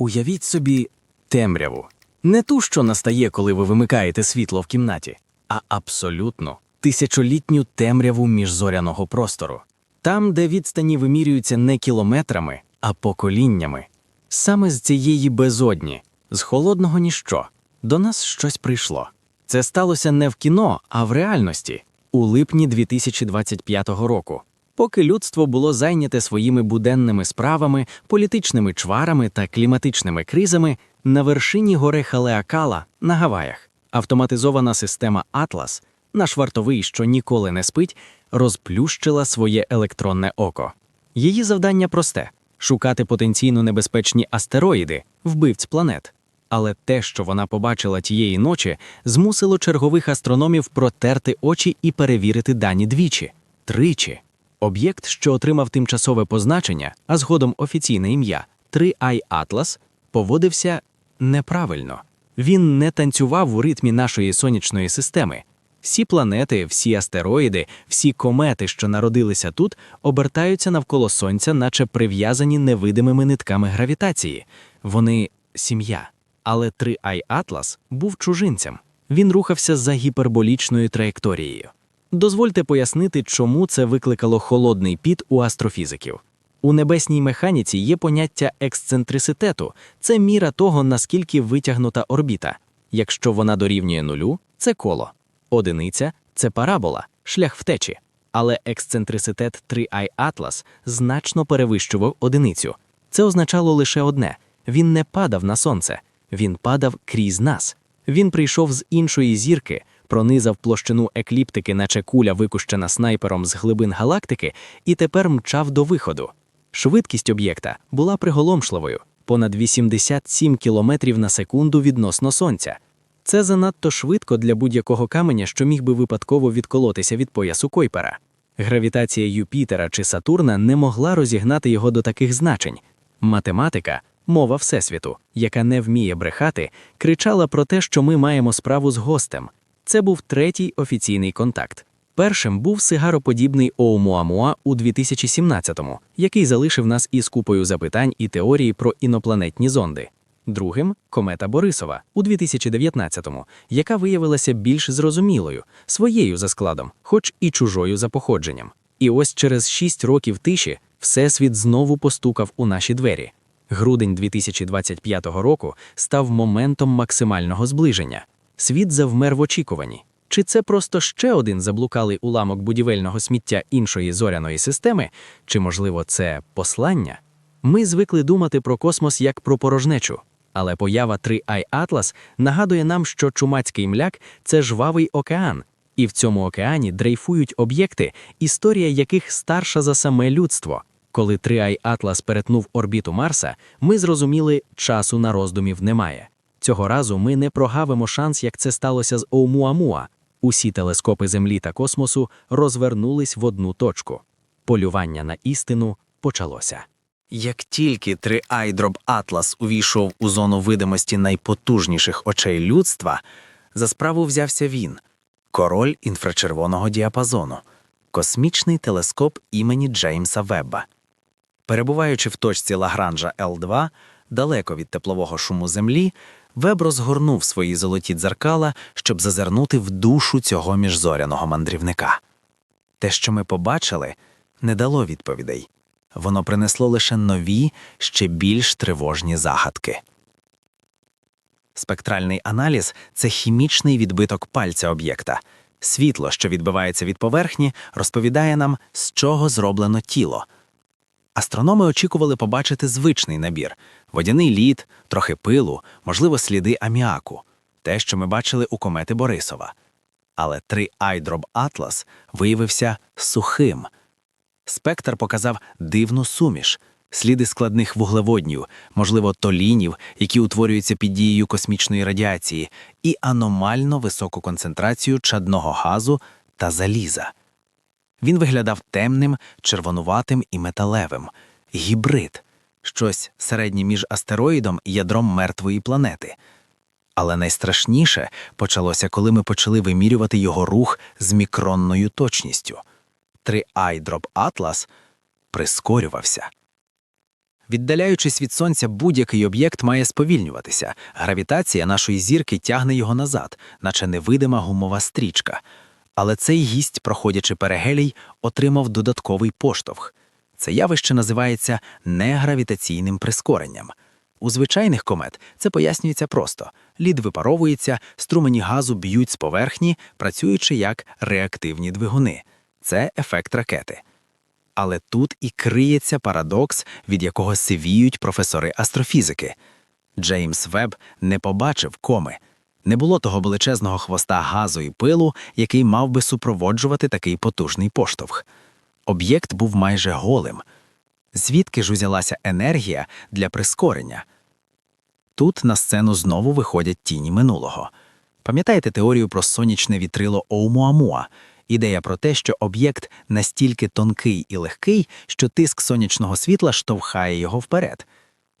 Уявіть собі темряву. Не ту, що настає, коли ви вимикаєте світло в кімнаті, а абсолютно тисячолітню темряву міжзоряного простору. Там, де відстані вимірюються не кілометрами, а поколіннями. Саме з цієї безодні, з холодного ніщо, до нас щось прийшло. Це сталося не в кіно, а в реальності у липні 2025 року. Поки людство було зайняте своїми буденними справами, політичними чварами та кліматичними кризами, на вершині гори Халеакала на Гаваях автоматизована система Атлас, наш вартовий, що ніколи не спить, розплющила своє електронне око. Її завдання просте шукати потенційно небезпечні астероїди, вбивць планет. Але те, що вона побачила тієї ночі, змусило чергових астрономів протерти очі і перевірити дані двічі тричі. Об'єкт, що отримав тимчасове позначення, а згодом офіційне ім'я 3i Atlas, поводився неправильно. Він не танцював у ритмі нашої сонячної системи. Всі планети, всі астероїди, всі комети, що народилися тут, обертаються навколо сонця, наче прив'язані невидимими нитками гравітації. Вони сім'я. Але 3i Atlas був чужинцем. Він рухався за гіперболічною траєкторією. Дозвольте пояснити, чому це викликало холодний піт у астрофізиків. У небесній механіці є поняття ексцентриситету це міра того, наскільки витягнута орбіта. Якщо вона дорівнює нулю, це коло. Одиниця це парабола, шлях втечі. Але ексцентриситет 3i Atlas значно перевищував одиницю. Це означало лише одне: він не падав на сонце, він падав крізь нас. Він прийшов з іншої зірки, пронизав площину екліптики, наче куля, викущена снайпером з глибин галактики, і тепер мчав до виходу. Швидкість об'єкта була приголомшливою понад 87 км на секунду відносно сонця. Це занадто швидко для будь-якого каменя, що міг би випадково відколотися від поясу Койпера. Гравітація Юпітера чи Сатурна не могла розігнати його до таких значень. Математика, мова Всесвіту, яка не вміє брехати, кричала про те, що ми маємо справу з гостем. Це був третій офіційний контакт. Першим був сигароподібний Оумуамуа у 2017-му, який залишив нас із купою запитань і теорії про інопланетні зонди. Другим комета Борисова у 2019-му, яка виявилася більш зрозумілою, своєю за складом, хоч і чужою за походженням. І ось через шість років тиші Всесвіт знову постукав у наші двері. Грудень 2025 року став моментом максимального зближення. Світ завмер в очікуванні. Чи це просто ще один заблукалий уламок будівельного сміття іншої зоряної системи, чи, можливо, це послання? Ми звикли думати про космос як про порожнечу, але поява 3i Atlas нагадує нам, що чумацький мляк це жвавий океан, і в цьому океані дрейфують об'єкти, історія яких старша за саме людство. Коли 3i Atlas перетнув орбіту Марса, ми зрозуміли, часу на роздумів немає. Цього разу ми не прогавимо шанс, як це сталося з Оумуамуа. Усі телескопи Землі та космосу розвернулись в одну точку. Полювання на істину почалося. Як тільки 3i Drop увійшов у зону видимості найпотужніших очей людства, за справу взявся він король інфрачервоного діапазону, космічний телескоп імені Джеймса Вебба. Перебуваючи в точці Лагранжа L2, далеко від теплового шуму Землі, Веб розгорнув свої золоті дзеркала, щоб зазирнути в душу цього міжзоряного мандрівника. Те, що ми побачили, не дало відповідей. Воно принесло лише нові, ще більш тривожні загадки. Спектральний аналіз це хімічний відбиток пальця об'єкта. Світло, що відбивається від поверхні, розповідає нам, з чого зроблено тіло. Астрономи очікували побачити звичний набір: водяний лід, трохи пилу, можливо, сліди аміаку, те, що ми бачили у комети Борисова. Але 3i Drop Atlas виявився сухим. Спектр показав дивну суміш, сліди складних вуглеводнів, можливо, толінів, які утворюються під дією космічної радіації, і аномально високу концентрацію чадного газу та заліза. Він виглядав темним, червонуватим і металевим, гібрид, щось середнє між астероїдом і ядром мертвої планети. Але найстрашніше почалося, коли ми почали вимірювати його рух з мікронною точністю. 3i Drop Atlas прискорювався. Віддаляючись від сонця, будь-який об'єкт має сповільнюватися. Гравітація нашої зірки тягне його назад, наче невидима гумова стрічка. Але цей гість, проходячи перегелій, отримав додатковий поштовх. Це явище називається негравітаційним прискоренням. У звичайних комет це пояснюється просто: лід випаровується, струмені газу б'ють з поверхні, працюючи як реактивні двигуни. Це ефект ракети. Але тут і криється парадокс, від якого сивіють професори астрофізики. Джеймс Веб не побачив коми. Не було того величезного хвоста газу і пилу, який мав би супроводжувати такий потужний поштовх. Об'єкт був майже голим. Звідки ж узялася енергія для прискорення? Тут на сцену знову виходять тіні минулого. Пам'ятаєте теорію про сонячне вітрило Оумуамуа? Ідея про те, що об'єкт настільки тонкий і легкий, що тиск сонячного світла штовхає його вперед.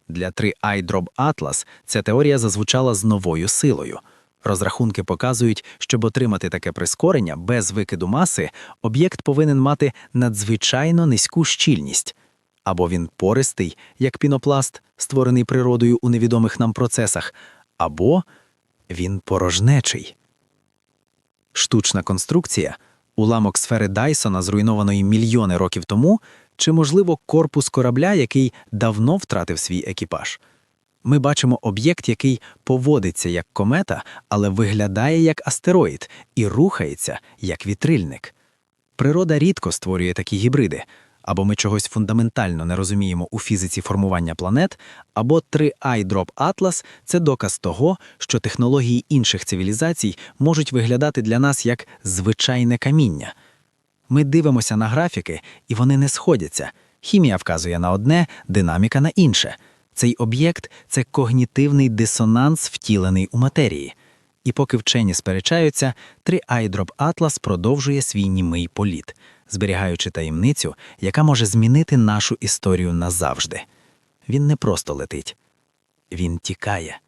Для 3i Drop Atlas ця теорія зазвучала з новою силою. Розрахунки показують, щоб отримати таке прискорення без викиду маси, об'єкт повинен мати надзвичайно низьку щільність. Або він пористий, як пінопласт, створений природою у невідомих нам процесах, або він порожнечий. Штучна конструкція, уламок сфери Дайсона, зруйнованої мільйони років тому, чи, можливо, корпус корабля, який давно втратив свій екіпаж. Ми бачимо об'єкт, який поводиться як комета, але виглядає як астероїд і рухається як вітрильник. Природа рідко створює такі гібриди. Або ми чогось фундаментально не розуміємо у фізиці формування планет, або 3i Drop Atlas – це доказ того, що технології інших цивілізацій можуть виглядати для нас як звичайне каміння. Ми дивимося на графіки, і вони не сходяться. Хімія вказує на одне, динаміка на інше. Цей об'єкт це когнітивний дисонанс, втілений у матерії. І поки вчені сперечаються, 3i Drop Atlas продовжує свій німий політ, зберігаючи таємницю, яка може змінити нашу історію назавжди. Він не просто летить, він тікає.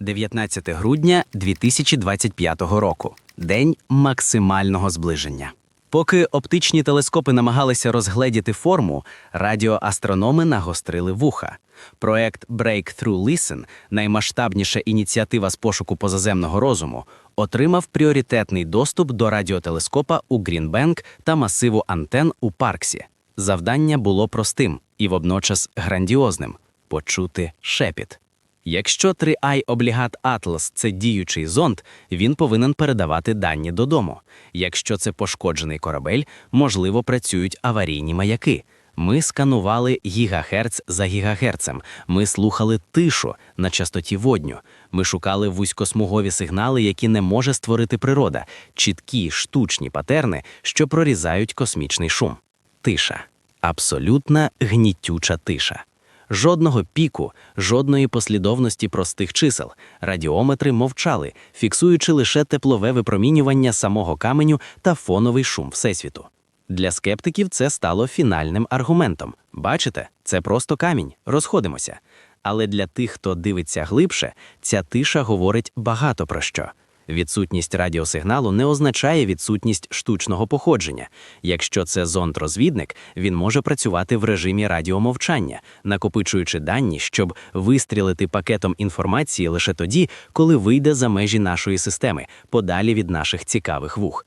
19 грудня 2025 року. День максимального зближення. Поки оптичні телескопи намагалися розгледіти форму, радіоастрономи нагострили вуха. Проект Breakthrough Listen, наймасштабніша ініціатива з пошуку позаземного розуму, отримав пріоритетний доступ до радіотелескопа у Грінбенк та масиву антен у Парксі. Завдання було простим і водночас грандіозним почути шепіт. Якщо 3i облігат Atlas – це діючий зонд, він повинен передавати дані додому. Якщо це пошкоджений корабель, можливо, працюють аварійні маяки. Ми сканували гігахерц за гігахерцем. Ми слухали тишу на частоті водню. Ми шукали вузькосмугові сигнали, які не може створити природа, чіткі штучні патерни, що прорізають космічний шум. Тиша. Абсолютна гнітюча тиша. Жодного піку, жодної послідовності простих чисел. Радіометри мовчали, фіксуючи лише теплове випромінювання самого каменю та фоновий шум Всесвіту. Для скептиків це стало фінальним аргументом. Бачите, це просто камінь, розходимося. Але для тих, хто дивиться глибше, ця тиша говорить багато про що. Відсутність радіосигналу не означає відсутність штучного походження. Якщо це зонд-розвідник, він може працювати в режимі радіомовчання, накопичуючи дані, щоб вистрілити пакетом інформації лише тоді, коли вийде за межі нашої системи, подалі від наших цікавих вух.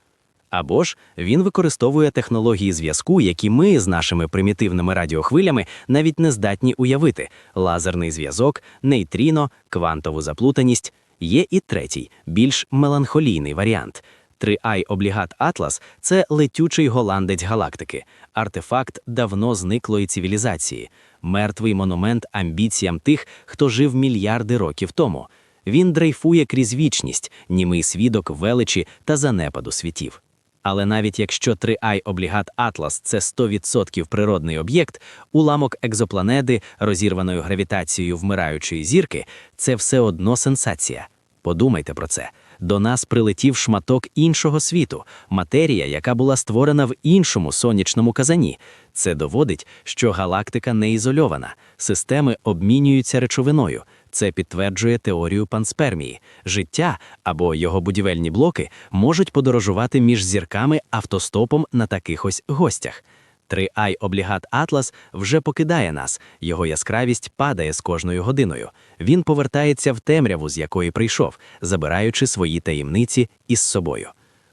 Або ж він використовує технології зв'язку, які ми з нашими примітивними радіохвилями навіть не здатні уявити: лазерний зв'язок, нейтріно, квантову заплутаність. Є і третій, більш меланхолійний варіант. 3i облігат Атлас це летючий голландець галактики, артефакт давно зниклої цивілізації, мертвий монумент амбіціям тих, хто жив мільярди років тому. Він дрейфує крізь вічність, німий свідок величі та занепаду світів. Але навіть якщо 3i облігат Атлас це 100% природний об'єкт, уламок екзопланети, розірваною гравітацією вмираючої зірки, це все одно сенсація. Подумайте про це. До нас прилетів шматок іншого світу, матерія, яка була створена в іншому сонячному казані. Це доводить, що галактика не ізольована, системи обмінюються речовиною. Це підтверджує теорію панспермії. Життя або його будівельні блоки можуть подорожувати між зірками автостопом на таких ось гостях. 3i облігат Атлас вже покидає нас, його яскравість падає з кожною годиною. Він повертається в темряву, з якої прийшов, забираючи свої таємниці із собою.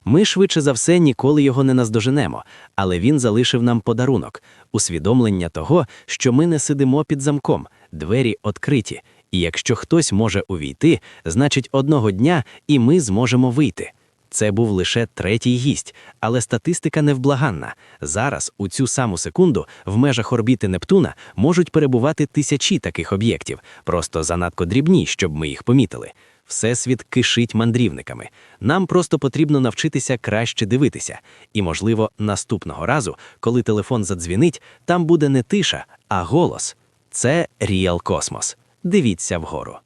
Ми швидше за все ніколи його не наздоженемо, але він залишив нам подарунок усвідомлення того, що ми не сидимо під замком, двері відкриті, і якщо хтось може увійти, значить одного дня і ми зможемо вийти. Це був лише третій гість, але статистика невблаганна. Зараз, у цю саму секунду, в межах орбіти Нептуна можуть перебувати тисячі таких об'єктів, просто занадто дрібні, щоб ми їх помітили. Всесвіт кишить мандрівниками. Нам просто потрібно навчитися краще дивитися. І, можливо, наступного разу, коли телефон задзвінить, там буде не тиша, а голос. Це Ріал Космос. Дивіться вгору.